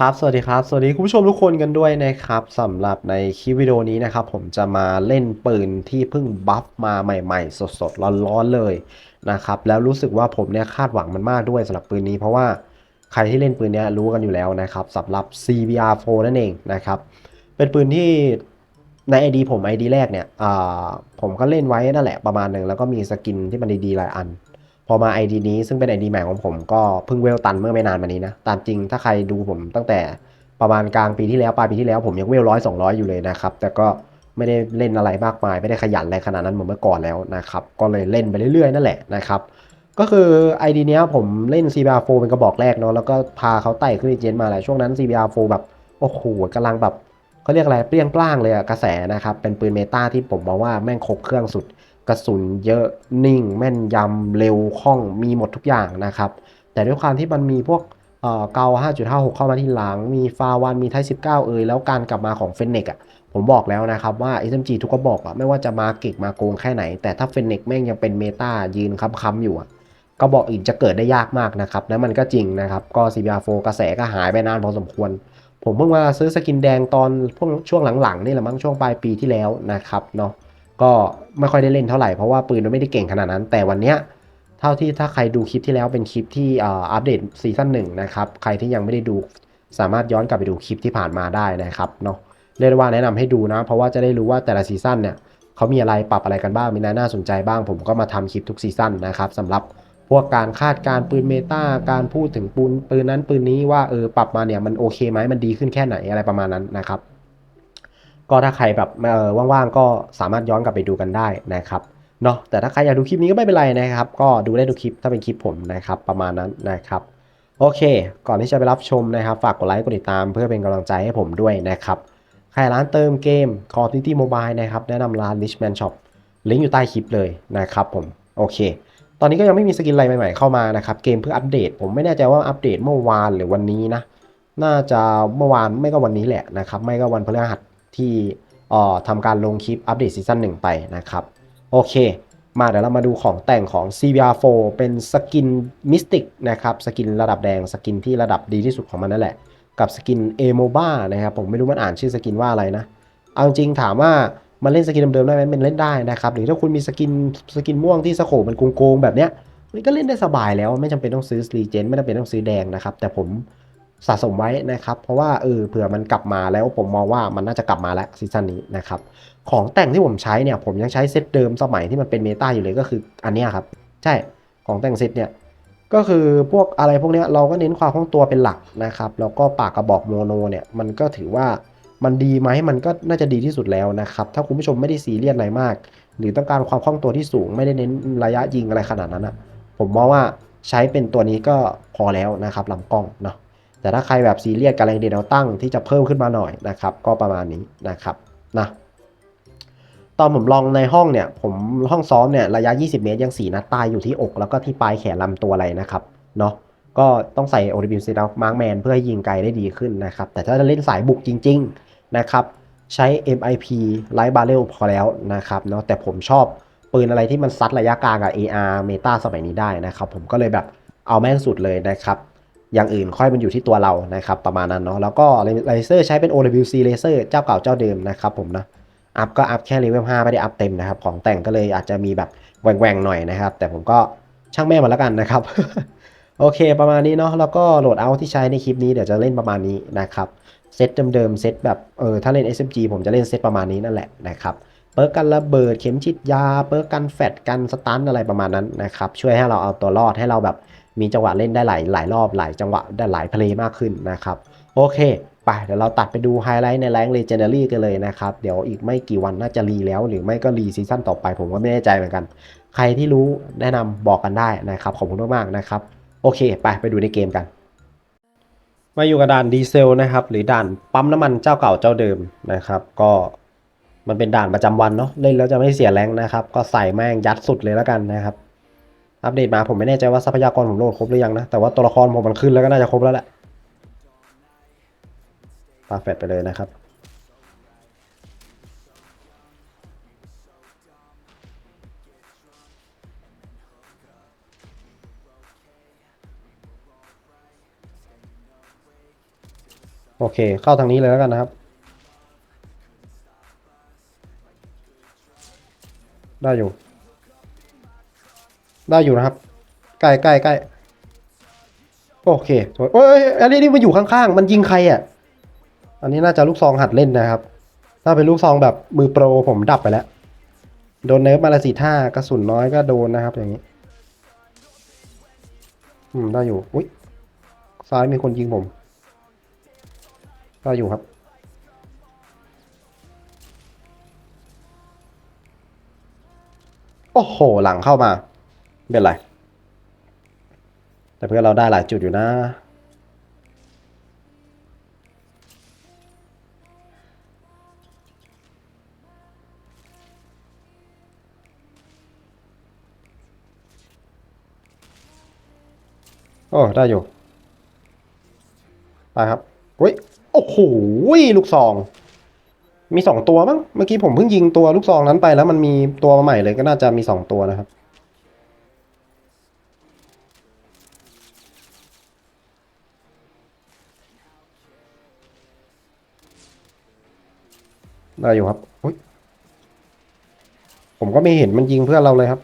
ครับสวัสดีครับสวัสดีคุณผู้ชมทุกคนกันด้วยนะครับสำหรับในคลิปวิดีโอนี้นะครับผมจะมาเล่นปืนที่เพิ่งบัฟมาใหม่ ๆ สดๆร้อนๆเลยนะครับแล้วรู้สึกว่าผมเนี่ยคาดหวังมันมากด้วยสำหรับปืนนี้ เพราะว่าใครที่เล่นปืนเนี้ยรู้กันอยู่แล้วนะครับสำหรับ CBR4 นั่นเองนะครับเป็นปืนที่ใน ID ผม ID แรกเนี่ยอ่าผมก็เล่นไว้นั่นแหละประมาณหนึ่งแล้วก็มีสกินที่มันดีๆหลายอัน พอมา ID นี้ซึ่งเป็น ID ใหม่ของผมก็เพิ่งเวลตันเมื่อไม่นานมานี้นะ ตามจริงถ้าใครดูผมตั้งแต่ประมาณกลางปีที่แล้วปลายปีที่แล้วผมยังเวลร้อยสองร้อยอยู่เลยนะครับ แต่ก็ไม่ได้เล่นอะไรมากมาย ไม่ได้ขยันอะไรขนาดนั้นเหมือนเมื่อก่อนแล้วนะครับ ก็เลยเล่นไปเรื่อยๆ นั่นแหละนะครับ ก็คือ ID เนี้ยผมเล่น CBR4 เป็นกระบอกแรกเนาะแล้วก็พาเขาไต่ขึ้นเจนมาหลายช่วงนั้น CBR4 แบบโอ้โหกำลังแบบเขาเรียกอะไรเปรี้ยงปร้างเลยอะกระแสนะครับเป็นปืนเมตาที่ผมมองว่าแม่งครบเครื่องสุด กระสุนเยอะนิ่ง แม่นยำเร็วคล่องมีหมดทุกอย่างนะครับ แต่ด้วยความที่มันมีพวกเอ่อเกา5.56 เข้ามาที่หลัง มีฟาวันมีไทป์19 เอยแล้วการกลับมาของเฟนเนกอะผมบอกแล้วนะครับว่า SMG ทุกกระบอกอะไม่ว่าจะมาเก่งมาโกงแค่ไหน แต่ถ้าเฟนเนกแม่งยังเป็นเมตายืนค้ำๆอยู่อะกระบอกอื่นจะเกิดได้ยากมากนะครับและมันก็จริงนะครับก็ CBR4 กระแสก็หายไปนานพอสมควร ผมเพิ่งมาซื้อสกินแดงตอนพวกช่วงหลังๆนี่แหละมั้งช่วงปลายปีที่แล้วนะครับเนาะ ก็ไม่ค่อยได้เล่นเท่าไหร่เพราะว่าปืนมันไม่ได้เก่งขนาดนั้น แต่วันเนี้ยเท่าที่ถ้าใครดูคลิปที่แล้วเป็นคลิปที่อัปเดตซีซั่นหนึ่งนะครับใครที่ยังไม่ได้ดูสามารถย้อนกลับไปดูคลิปที่ผ่านมาได้นะครับเนาะเรียกว่าแนะนำให้ดูนะ เพราะว่าจะได้รู้ว่าแต่ละซีซั่นเนี่ยเขามีอะไรปรับอะไรกันบ้างมีน่าสนใจบ้าง ผมก็มาทำคลิปทุกซีซั่นนะครับสำหรับพวกการคาดการ์ปืนเมตาการพูดถึงปืนปืนนั้นปืนนี้ว่าเออปรับมาเนี่ยมันโอเคไหมมันดีขึ้นแค่ไหนอะไรประมาณนั้นนะครับ ก็ถ้าใครแบบเออว่างๆก็สามารถย้อนกลับไปดูกันได้นะครับเนาะแต่ถ้าใครอยากดูคลิปนี้ก็ไม่เป็นไรนะครับ ก็ดูได้ทุกคลิปถ้าเป็นคลิปผมนะครับ ประมาณนั้นนะครับโอเค ก่อนที่จะไปรับชมนะครับ ฝากกดไลค์กดติดตามเพื่อเป็นกำลังใจให้ผมด้วยนะครับใครร้านเติมเกม Call of Duty Mobile นะครับ แนะนำร้าน Richman Shop ลิงก์อยู่ใต้คลิปเลยนะครับผม โอเค ตอนนี้ก็ยังไม่มีสกินอะไรใหม่ๆเข้ามานะครับ เกมเพื่ออัปเดต ผมไม่แน่ใจว่าอัปเดตเมื่อวานหรือวันนี้นะ น่าจะเมื่อวานไม่ก็วันนี้แหละนะครับ ไม่ก็วันพฤหัส ที่เอ่อทำการลงคลิปอัปเดตซีซั่นหนึ่งไปนะครับ โอเค มาเดี๋ยวเรามาดูของแต่งของ CBR4 เป็นสกินมิสติกนะครับสกินระดับแดงสกินที่ระดับดีที่สุดของมันนั่นแหละ กับสกิน a m o b a นะครับผมไม่รู้มันอ่านชื่อสกินว่าอะไรนะเอาจริงถามว่ามันเล่นสกินเดิมๆได้ไหมมันเล่นได้นะครับหรือถ้าคุณมีสกินสกินม่วงที่สโคปมันโกงๆแบบเนี้ยมันก็เล่นได้สบายแล้วไม่จำเป็นต้องซื้อรีเจนไม่จำเป็นต้องซื้อแดงนะครับแต่ผม สะสมไว้นะครับ เพราะว่าเออเผื่อมันกลับมาแล้วผมมองว่ามันน่าจะกลับมาแล้วซีซั่นนี้นะครับ ของแต่งที่ผมใช้เนี่ย ผมยังใช้เซตเดิมสมัยที่มันเป็นเมตาอยู่เลยก็คืออันนี้ครับ ใช่ของแต่งเซตเนี่ยก็คือพวกอะไรพวกนี้เราก็เน้นความคล่องตัวเป็นหลักนะครับ แล้วก็ปากกระบอกโมโนเนี่ยมันก็ถือว่ามันดีไหมมันก็น่าจะดีที่สุดแล้วนะครับ ถ้าคุณผู้ชมไม่ได้ซีเรียสอะไรมาก หรือต้องการความคล่องตัวที่สูง ไม่ได้เน้นระยะยิงอะไรขนาดนั้นอะผมมองว่าใช้เป็นตัวนี้ก็พอแล้วนะครับลำกล้องเนาะ แต่ถ้าใครแบบซีเรียสกับแรงเดนเอาตั้งที่จะเพิ่มขึ้นมาหน่อยนะครับ ก็ประมาณนี้นะครับนะตอนผมลองในห้องเนี่ย ผมห้องซ้อมเนี่ยระยะ 20 เมตร ยัง 4 นัดตายอยู่ที่อก แล้วก็ที่ปลายแขนลำตัวอะไรนะครับเนาะก็ต้องใส่ o อ b ิ c มาร์กแมนเพื่อให้ยิงไกลได้ดีขึ้นนะครับ แต่ถ้าจะเล่นสายบุกจริง ๆนะครับใช้ MIP Light Barrel พอแล้วนะครับเนาะแต่ผมชอบปืนอะไรที่มันซัดระยะกลางกับ AR เมตาสมัยนี้ได้นะครับ ผมก็เลยแบบเอาแม่งสุดเลยนะครับ อย่างอื่นค่อยมันอยู่ที่ตัวเรานะครับประมาณนั้นเนาะแล้วก็เลเซอร์ใช้เป็น OWC เลเซอร์เจ้าเก่าเจ้าเดิมนะครับผมนะอัพก็อัพแค่เลเวล5ไม่ได้อัพเต็มนะครับ ของแต่งก็เลยอาจจะมีแบบแหว่งๆหน่อยนะครับ แต่ผมก็ช่างแม่มันแล้วกันนะครับ โอเคประมาณนี้เนาะแล้วก็โหลดเอาที่ใช้ในคลิปนี้เดี๋ยวจะเล่นประมาณนี้นะครับเซตเดิมๆเซตแบบเออถ้าเล่น SMG ผมจะเล่นเซตประมาณนี้นั่นแหละนะครับเปิร์กกันระเบิดเข็มฉีดยา เปิร์กกันแฟดกันสตันอะไรประมาณนั้นนะครับช่วยให้เราเอาตัวรอดให้เราแบบ มีจังหวะเล่นได้หลายหลายรอบหลายจังหวะได้หลายเพลย์มากขึ้นนะครับ โอเคไปเดี๋ยวเราตัดไปดูไฮไลท์ในแรงเลเจนดารี่กันเลยนะครับ เดี๋ยวอีกไม่กี่วันน่าจะรีแล้ว หรือไม่ก็รีซีซั่นต่อไปผมก็ไม่แน่ใจเหมือนกัน ใครที่รู้แนะนำบอกกันได้นะครับ ขอบคุณมากๆนะครับ โอเค ไปไปดูในเกมกัน มาอยู่กับด่านดีเซลนะครับ หรือด่านปั๊มน้ำมันเจ้าเก่าเจ้าเดิมนะครับ ก็มันเป็นด่านประจำวันเนาะเล่นแล้วจะไม่เสียแรงนะครับ ก็ใส่แม่งยัดสุดเลยแล้วกันนะครับ อัปเดตมาผมไม่แน่ใจว่าทรัพยากรผมโหลดครบหรือยังนะ แต่ว่าตัวละครผมมันขึ้นแล้วก็น่าจะครบแล้วแหละปาแฟดไปเลยนะครับ โอเค เข้าทางนี้เลยแล้วกันนะครับ ได้อยู่ ได้อยู่นะครับ ใกล้ใกล้ใกล้โอเคสวยโอ้ยอันนี้นี่มันอยู่ข้างๆ มันยิงใครอะ อันนี้น่าจะลูกซองหัดเล่นนะครับ ถ้าเป็นลูกซองแบบมือโปรผมดับไปแล้ว โดนเนิร์ฟมาละสี่ท่ากระสุนน้อยก็โดนนะครับอย่างนี้ อืมได้อยู่ อุ้ยซ้ายมีคนยิงผมได้อยู่ครับ โอ้โห หลังเข้ามา ไม่เป็นไร แต่เพื่อเราได้หลายจุดอยู่นะโอ้ ได้อยู่ ไปครับเฮ้ย โอ้โห ลูกซอง มีสองตัวมั้ง เมื่อกี้ผมเพิ่งยิงตัวลูกซองนั้นไปแล้วมันมีตัวมาใหม่เลยก็น่าจะมีสองตัวนะครับ ได้อยู่ครับอุ๊ยผมก็ไม่เห็นมันยิงเพื่อนเราเลยครับ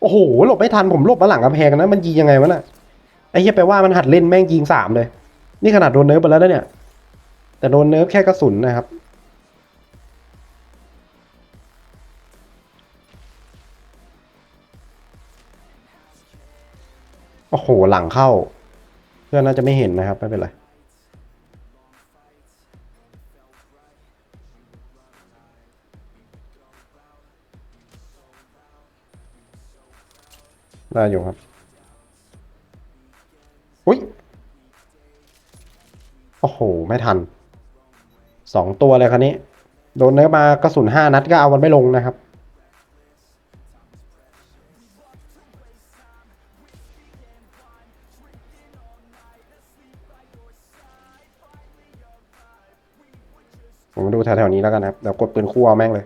โอ้โหหลบไม่ทันผมหลบมาหลังกำแพงนะมันยิงยังไงวะน่ะไอ้เหี้ยแปลว่ามันหัดเล่นแม่งยิงสามเลย นี่ขนาดโดนเนิร์ฟไปแล้วนะเนี่ย แต่โดนเนิร์ฟแค่กระสุนนะครับ โอ้โห หลังเข้า เพื่อนน่าจะไม่เห็นนะครับ ไม่เป็นไร ได้อยู่ครับ อุ้ย โอ้โห ไม่ทัน สองตัวเลยคันนี้ โดนเนื้อมากระสุนห้านัดก็เอามันไม่ลงนะครับ ผมดูแถวๆนี้แล้วกันนะครับเดี๋ยวกดปืนคู่เอาแม่งเลย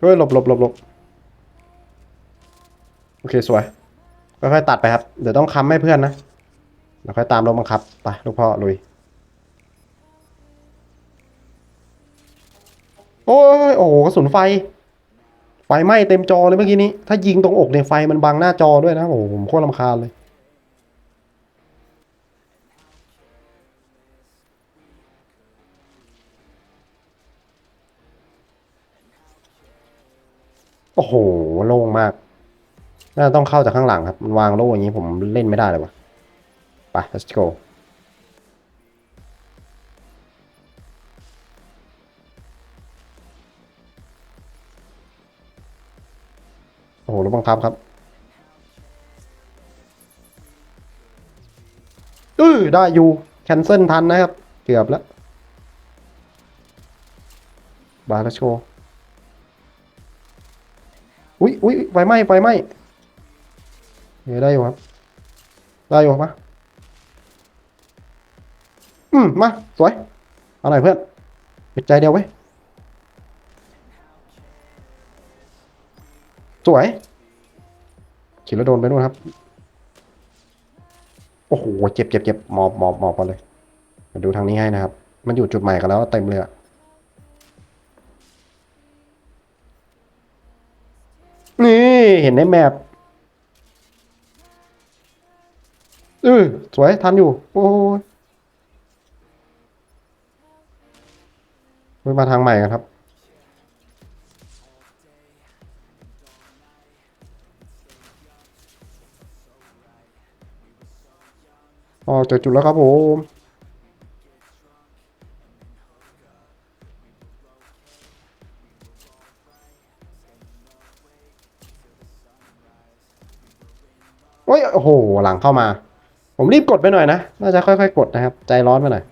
เฮ้ยหลบหลบหลบหลบ สวยค่อยๆตัดไปครับ เดี๋ยวต้องค้ำให้เพื่อนนะเดี๋ยวค่อยตามรถบังคับไปลูกพ่อลุย โอ้ยโอ้โหกระสุนไฟ ไฟไหม้เต็มจอเลยเมื่อกี้นี้ ถ้ายิงตรงอกในยไฟมันบังหน้าจอด้วยนะโอ้โหผมโคตรรำคาญเลยโอ้โห โล่งมาก น่าจะต้องเข้าจากข้างหลังครับมันวางโล่อย่างนี้ผมเล่นไม่ได้เลยวะไป let's go โอ้โหรถบังคับครับเออได้อยู่แคนเซิลทันนะครับ เกือบแล้ว บาร์โชว์อุ้ยอุ้ยไฟไหม้ไฟไหม้ เยได้อยู่ครับ ได้อยู่ปะอืมมาสวยเอาหน่อยเพื่อนปิดใจเดียวไว้สวยขี่แล้วโดนไปนู่นครับ โอ้โห เจ็บเจ็บเจ็บหมอบหมอบหมอบกันเลย มาดูทางนี้ให้นะครับ มันอยู่จุดใหม่กันแล้วเต็มเลยอะนี่ เห็นในแมป ออสวยทันอยู่ โอ้ยมาทางใหม่กันครับ ออกจากจุดแล้วครับผมโอ้ยโอ้โห หลังเข้ามา ผมรีบกดไปหน่อยนะ น่าจะค่อยๆ กดนะครับ ใจร้อนไปหน่อย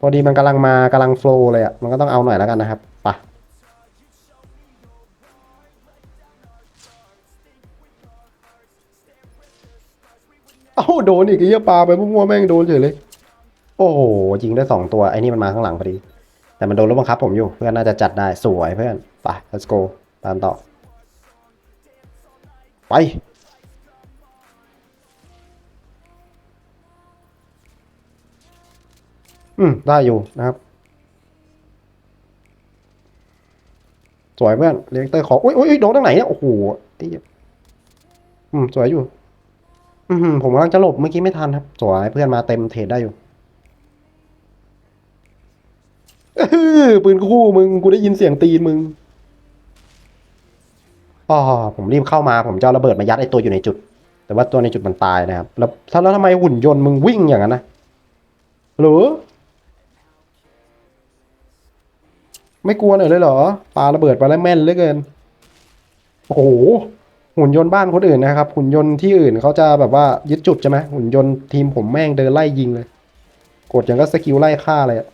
พอดีมันกำลังมากำลังโฟล์เลยอะ่ะ มันก็ต้องเอาหน่อยแล้วกันนะครับปะเอ้าโดนอีกเหี้ยปลาไปมั่วแม่งโดนเฉยเลย โอ้โหยิงได้สองตัว ไอ้นี่มันมาข้างหลังพอดี แต่มันโดนรถบังคับผมอยู่ เพื่อนน่าจะจัดได้ สวยเพื่อน ไป let's go ตามต่อ ไป อืม ได้อยู่นะครับ สวยเพื่อนเลี้ยงเตอร์ขออุ้ยอุ้ยอุ๊ยโดนตั้งไหนเนี่ยโอ้โหไอ้อืม สวยอยู่ อืมผมกำลังจะหลบเมื่อกี้ไม่ทันครับ สวยเพื่อนมาเต็มเทรดได้อยู่อื้อปืนคู่มึงกูได้ยินเสียงตีนมึงอ๋อผมรีบเข้ามาผมจะระเบิดมายัดไอ้ตัวอยู่ในจุด แต่ว่าตัวในจุดมันตายนะครับ แล้วแล้วทำไมหุ่นยนต์มึงวิ่งอย่างนั้นนะหรือ ไม่กลัวหน่อยเลยเหรอปาระเบิดไปแล้วแม่นเหลือเกิน โอ้โห หุ่นยนต์บ้านคนอื่นนะครับ หุ่นยนต์ที่อื่นเขาจะแบบว่ายึดจุดใช่ไหมหุ่นยนต์ทีมผมแม่งเดินไล่ยิงเลย กดอย่างก็สกิลไล่ฆ่าเลยอะ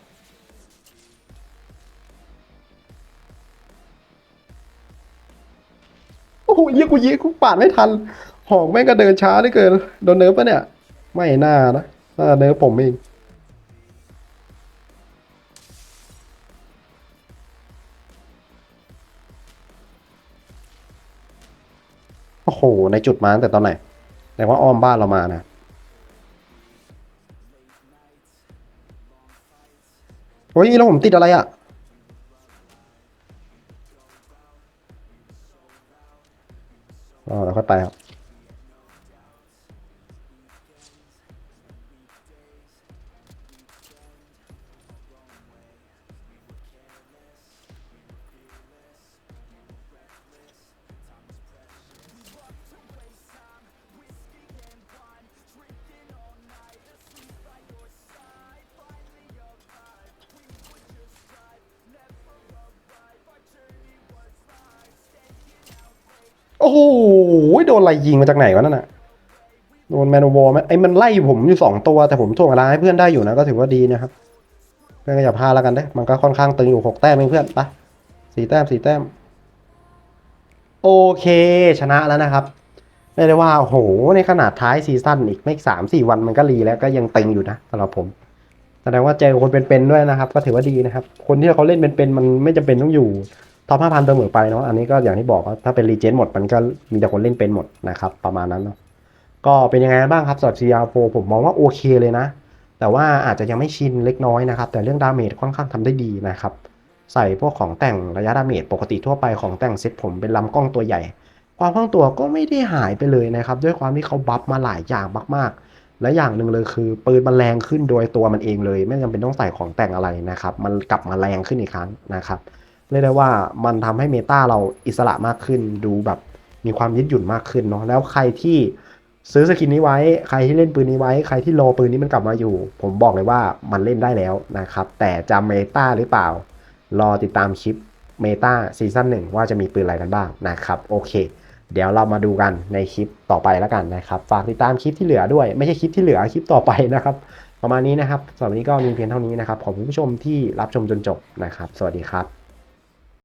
โอ้โหเยี่ยกูยิงกูปาดไม่ทัน หอกแม่งก็เดินช้าเหลือเกิน โดนเนิร์ฟปะเนี่ย ไม่น่านะน่าเนิร์ฟผมเอง โอ้โห ในจุดมาตั้งแต่ตอนไหนแต่ว่าอ้อมบ้านเรามานะ โอ้ยแล้วผมติดอะไรอะ่ะ อ๋อแล้วค่อยไปครับ อ้โหโดนอะไรยิงมาจากไหนวะนั่นน่ะโดนแมนวอลไหมไอ้มันไล่ผมอยู่สองตัวแต่ผมถ่วงเวลาให้เพื่อนได้อยู่นะก็ถือว่าดีนะครับเพื่อนก็อย่าพลาดแล้วกันเด้มันก็ค่อนข้างตึงอยู่หกแต้มเองเพื่อนไปสี่แต้มสี่แต้ม โอเคชนะแล้วนะครับไม่ได้ว่าโอ้โหในขนาดท้ายซีซั่นอีกไม่สามสี่วันมันก็รีแล้วก็ยังตึงอยู่นะสำหรับผมแสดงว่าเจอคนเป็นๆด้วยนะครับ ก็ถือว่าดีนะครับ คนที่เขาเล่นเป็นๆมันไม่จำเป็นต้องอยู่ ท็อปห้าพันเสมอไปเนาะอันนี้ก็อย่างที่บอกว่าถ้าเป็นรีเจนหมดมันก็มีแต่คนเล่นเป็นหมดนะครับ ประมาณนั้นเนาะก็เป็นยังไงบ้างครับสำหรับ CR4 ผมมองว่าโอเคเลยนะ แต่ว่าอาจจะยังไม่ชินเล็กน้อยนะครับ แต่เรื่องดาเมจค่อนข้างทำได้ดีนะครับ ใส่พวกของแต่งระยะดาเมจปกติทั่วไปของแต่งเซ็ตผมเป็นลำกล้องตัวใหญ่ ความคล่องตัวก็ไม่ได้หายไปเลยนะครับ ด้วยความที่เขาบัฟมาหลายอย่างมากๆ และอย่างหนึ่งเลยคือปืนมันแรงขึ้นโดยตัวมันเองเลย ไม่จำเป็นต้องใส่ของแต่งอะไรนะครับ มันกลับมาแรงขึ้นอีกครั้งนะครับ เรียกได้ว่ามันทำให้เมตาเราอิสระมากขึ้น ดูแบบมีความยืดหยุ่นมากขึ้นเนาะแล้วใครที่ซื้อสกินนี้ไว้ ใครที่เล่นปืนนี้ไว้ ใครที่รอปืนนี้มันกลับมาอยู่ ผมบอกเลยว่ามันเล่นได้แล้วนะครับ แต่จะเมตาหรือเปล่า รอติดตามคลิปเมตาซีซั่นหนึ่งว่าจะมีปืนอะไรกันบ้างนะครับ โอเค เดี๋ยวเรามาดูกันในคลิปต่อไปแล้วกันนะครับ ฝากติดตามคลิปที่เหลือด้วย ไม่ใช่คลิปที่เหลือคลิปต่อไปนะครับ ประมาณนี้นะครับสำหรับวันนี้ก็มีเพียงเท่านี้นะครับ ขอบคุณผู้ชมที่รับชมจนจบนะครับ สวัสดีครับ